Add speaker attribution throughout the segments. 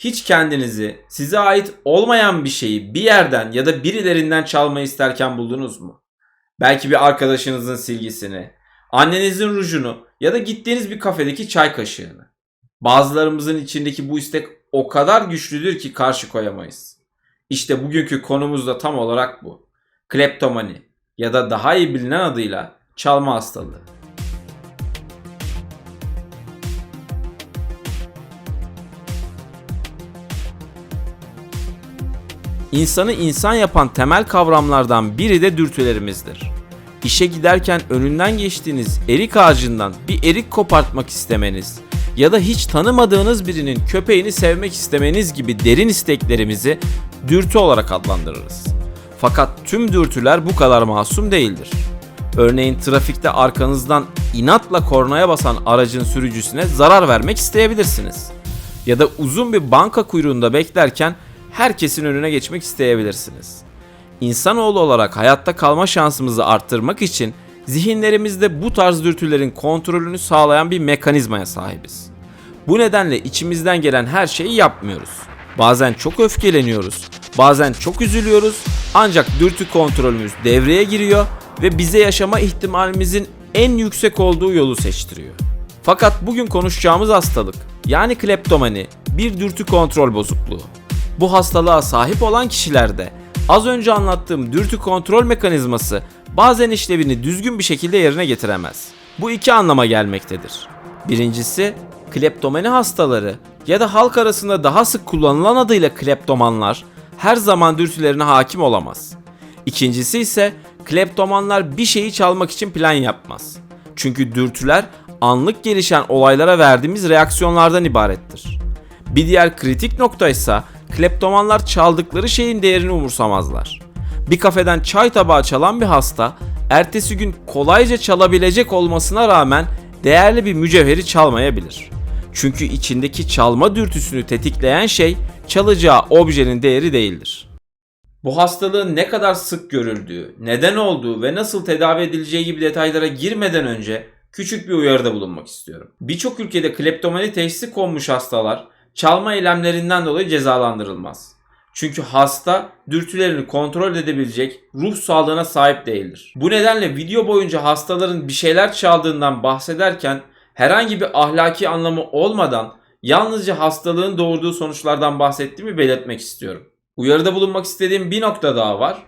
Speaker 1: Hiç kendinizi size ait olmayan bir şeyi bir yerden ya da birilerinden çalmayı isterken buldunuz mu? Belki bir arkadaşınızın silgisini, annenizin rujunu ya da gittiğiniz bir kafedeki çay kaşığını. Bazılarımızın içindeki bu istek o kadar güçlüdür ki karşı koyamayız. İşte bugünkü konumuz da tam olarak bu. Kleptomani ya da daha iyi bilinen adıyla çalma hastalığı. İnsanı insan yapan temel kavramlardan biri de dürtülerimizdir. İşe giderken önünden geçtiğiniz erik ağacından bir erik kopartmak istemeniz ya da hiç tanımadığınız birinin köpeğini sevmek istemeniz gibi derin isteklerimizi dürtü olarak adlandırırız. Fakat tüm dürtüler bu kadar masum değildir. Örneğin trafikte arkanızdan inatla kornaya basan aracın sürücüsüne zarar vermek isteyebilirsiniz. Ya da uzun bir banka kuyruğunda beklerken herkesin önüne geçmek isteyebilirsiniz. İnsanoğlu olarak hayatta kalma şansımızı arttırmak için zihinlerimizde bu tarz dürtülerin kontrolünü sağlayan bir mekanizmaya sahibiz. Bu nedenle içimizden gelen her şeyi yapmıyoruz. Bazen çok öfkeleniyoruz, bazen çok üzülüyoruz ancak dürtü kontrolümüz devreye giriyor ve bize yaşama ihtimalimizin en yüksek olduğu yolu seçtiriyor. Fakat bugün konuşacağımız hastalık yani kleptomani bir dürtü kontrol bozukluğu. Bu hastalığa sahip olan kişilerde az önce anlattığım dürtü kontrol mekanizması bazen işlevini düzgün bir şekilde yerine getiremez. Bu iki anlama gelmektedir. Birincisi kleptomani hastaları ya da halk arasında daha sık kullanılan adıyla kleptomanlar her zaman dürtülerine hakim olamaz. İkincisi ise kleptomanlar bir şeyi çalmak için plan yapmaz. Çünkü dürtüler anlık gelişen olaylara verdiğimiz reaksiyonlardan ibarettir. Bir diğer kritik nokta ise kleptomanlar çaldıkları şeyin değerini umursamazlar. Bir kafeden çay tabağı çalan bir hasta ertesi gün kolayca çalabilecek olmasına rağmen değerli bir mücevheri çalmayabilir. Çünkü içindeki çalma dürtüsünü tetikleyen şey çalacağı objenin değeri değildir. Bu hastalığın ne kadar sık görüldüğü, neden olduğu ve nasıl tedavi edileceği gibi detaylara girmeden önce küçük bir uyarıda bulunmak istiyorum. Birçok ülkede kleptomani teşhisi konmuş hastalar çalma eylemlerinden dolayı cezalandırılmaz. Çünkü hasta dürtülerini kontrol edebilecek ruh sağlığına sahip değildir. Bu nedenle video boyunca hastaların bir şeyler çaldığından bahsederken herhangi bir ahlaki anlamı olmadan yalnızca hastalığın doğurduğu sonuçlardan bahsettiğimi belirtmek istiyorum. Uyarıda bulunmak istediğim bir nokta daha var.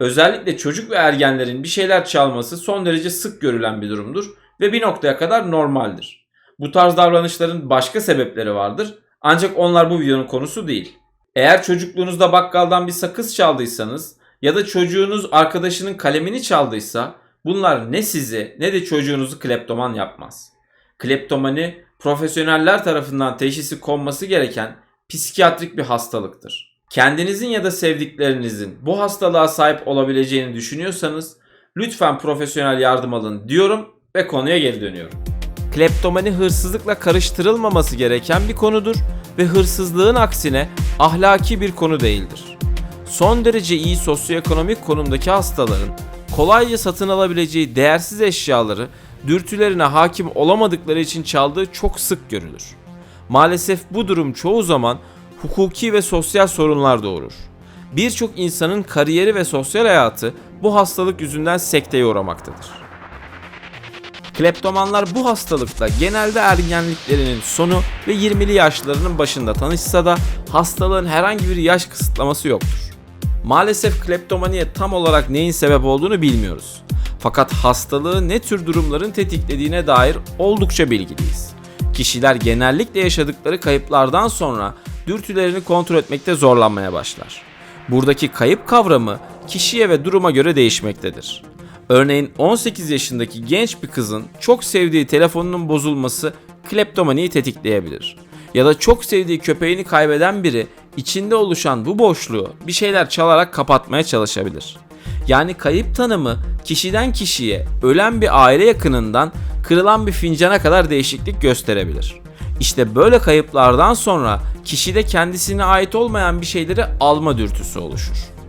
Speaker 1: Özellikle çocuk ve ergenlerin bir şeyler çalması son derece sık görülen bir durumdur ve bir noktaya kadar normaldir. Bu tarz davranışların başka sebepleri vardır ancak onlar bu videonun konusu değil. Eğer çocukluğunuzda bakkaldan bir sakız çaldıysanız ya da çocuğunuz arkadaşının kalemini çaldıysa bunlar ne sizi ne de çocuğunuzu kleptoman yapmaz. Kleptomani profesyoneller tarafından teşhisi konması gereken psikiyatrik bir hastalıktır. Kendinizin ya da sevdiklerinizin bu hastalığa sahip olabileceğini düşünüyorsanız lütfen profesyonel yardım alın diyorum ve konuya geri dönüyorum. Kleptomani hırsızlıkla karıştırılmaması gereken bir konudur ve hırsızlığın aksine ahlaki bir konu değildir. Son derece iyi sosyoekonomik konumdaki hastaların kolayca satın alabileceği değersiz eşyaları dürtülerine hakim olamadıkları için çaldığı çok sık görülür. Maalesef bu durum çoğu zaman hukuki ve sosyal sorunlar doğurur. Birçok insanın kariyeri ve sosyal hayatı bu hastalık yüzünden sekteye uğramaktadır. Kleptomanlar bu hastalıkla genelde ergenliklerinin sonu ve 20'li yaşlarının başında tanışsa da hastalığın herhangi bir yaş kısıtlaması yoktur. Maalesef kleptomaniye tam olarak neyin sebep olduğunu bilmiyoruz. Fakat hastalığı ne tür durumların tetiklediğine dair oldukça bilgiliyiz. Kişiler genellikle yaşadıkları kayıplardan sonra dürtülerini kontrol etmekte zorlanmaya başlar. Buradaki kayıp kavramı kişiye ve duruma göre değişmektedir. Örneğin 18 yaşındaki genç bir kızın çok sevdiği telefonunun bozulması kleptomaniyi tetikleyebilir. Ya da çok sevdiği köpeğini kaybeden biri içinde oluşan bu boşluğu bir şeyler çalarak kapatmaya çalışabilir. Yani kayıp tanımı kişiden kişiye, ölen bir aile yakınından kırılan bir fincana kadar değişiklik gösterebilir. İşte böyle kayıplardan sonra kişide kendisine ait olmayan bir şeyleri alma dürtüsü oluşur.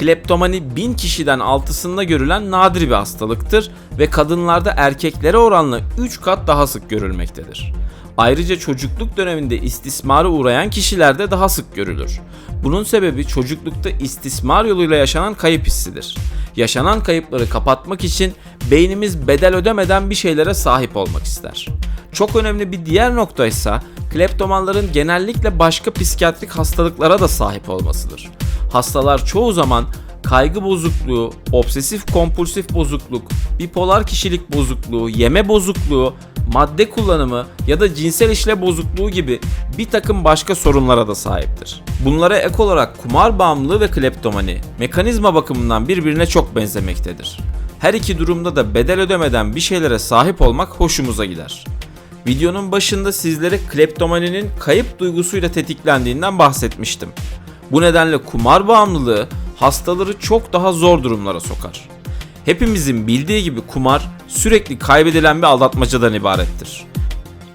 Speaker 1: Kleptomani 1000 kişiden altısında görülen nadir bir hastalıktır ve kadınlarda erkeklere oranla 3 kat daha sık görülmektedir. Ayrıca çocukluk döneminde istismara uğrayan kişilerde daha sık görülür. Bunun sebebi çocuklukta istismar yoluyla yaşanan kayıp hissidir. Yaşanan kayıpları kapatmak için beynimiz bedel ödemeden bir şeylere sahip olmak ister. Çok önemli bir diğer nokta ise kleptomanların genellikle başka psikiyatrik hastalıklara da sahip olmasıdır. Hastalar çoğu zaman kaygı bozukluğu, obsesif kompulsif bozukluk, bipolar kişilik bozukluğu, yeme bozukluğu, madde kullanımı ya da cinsel işle bozukluğu gibi bir takım başka sorunlara da sahiptir. Bunlara ek olarak kumar bağımlılığı ve kleptomani mekanizma bakımından birbirine çok benzemektedir. Her iki durumda da bedel ödemeden bir şeylere sahip olmak hoşumuza gider. Videonun başında sizlere kleptomaninin kayıp duygusuyla tetiklendiğinden bahsetmiştim. Bu nedenle kumar bağımlılığı hastaları çok daha zor durumlara sokar. Hepimizin bildiği gibi kumar sürekli kaybedilen bir aldatmacadan ibarettir.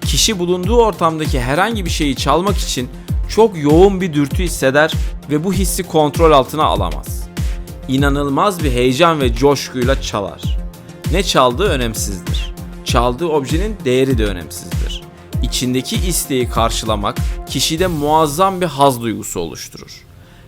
Speaker 1: Kişi bulunduğu ortamdaki herhangi bir şeyi çalmak için çok yoğun bir dürtü hisseder ve bu hissi kontrol altına alamaz. İnanılmaz bir heyecan ve coşkuyla çalar. Ne çaldığı önemsizdir. Çaldığı objenin değeri de önemsizdir. İçindeki isteği karşılamak kişide muazzam bir haz duygusu oluşturur.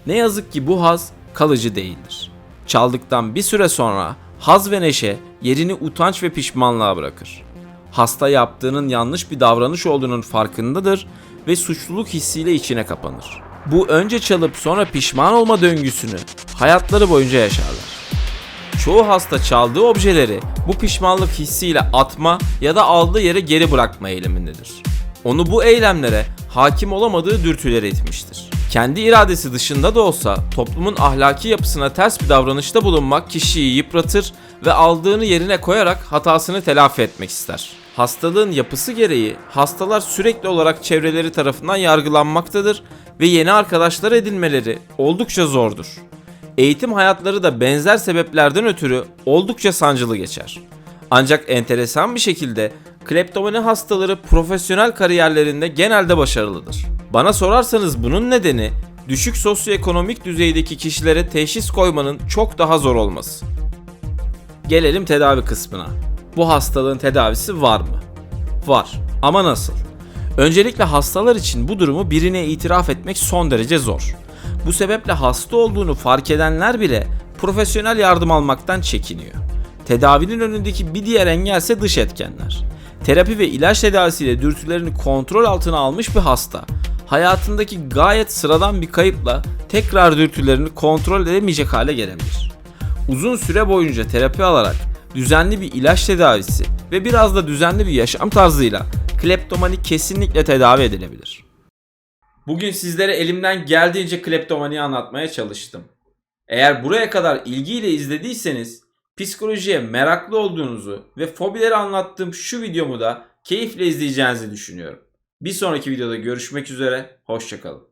Speaker 1: Ne yazık ki bu haz kalıcı değildir. Çaldıktan bir süre sonra haz ve neşe yerini utanç ve pişmanlığa bırakır. Hasta yaptığının yanlış bir davranış olduğunun farkındadır ve suçluluk hissiyle içine kapanır. Bu önce çalıp sonra pişman olma döngüsünü hayatları boyunca yaşarlar. Çoğu hasta çaldığı objeleri bu pişmanlık hissiyle atma ya da aldığı yere geri bırakma eğilimindedir. Onu bu eylemlere hakim olamadığı dürtüleri itmiştir. Kendi iradesi dışında da olsa toplumun ahlaki yapısına ters bir davranışta bulunmak kişiyi yıpratır ve aldığını yerine koyarak hatasını telafi etmek ister. Hastalığın yapısı gereği hastalar sürekli olarak çevreleri tarafından yargılanmaktadır ve yeni arkadaşlar edinmeleri oldukça zordur. Eğitim hayatları da benzer sebeplerden ötürü oldukça sancılı geçer. Ancak enteresan bir şekilde kleptomani hastaları profesyonel kariyerlerinde genelde başarılıdır. Bana sorarsanız bunun nedeni düşük sosyoekonomik düzeydeki kişilere teşhis koymanın çok daha zor olması. Gelelim tedavi kısmına. Bu hastalığın tedavisi var mı? Var. Ama nasıl? Öncelikle hastalar için bu durumu birine itiraf etmek son derece zor. Bu sebeple hasta olduğunu fark edenler bile profesyonel yardım almaktan çekiniyor. Tedavinin önündeki bir diğer engelse dış etkenler. Terapi ve ilaç tedavisiyle dürtülerini kontrol altına almış bir hasta, hayatındaki gayet sıradan bir kayıpla tekrar dürtülerini kontrol edemeyecek hale gelebilir. Uzun süre boyunca terapi alarak düzenli bir ilaç tedavisi ve biraz da düzenli bir yaşam tarzıyla kleptomani kesinlikle tedavi edilebilir. Bugün sizlere elimden geldiğince kleptomaniyi anlatmaya çalıştım. Eğer buraya kadar ilgiyle izlediyseniz psikolojiye meraklı olduğunuzu ve fobileri anlattığım şu videomu da keyifle izleyeceğinizi düşünüyorum. Bir sonraki videoda görüşmek üzere, hoşçakalın.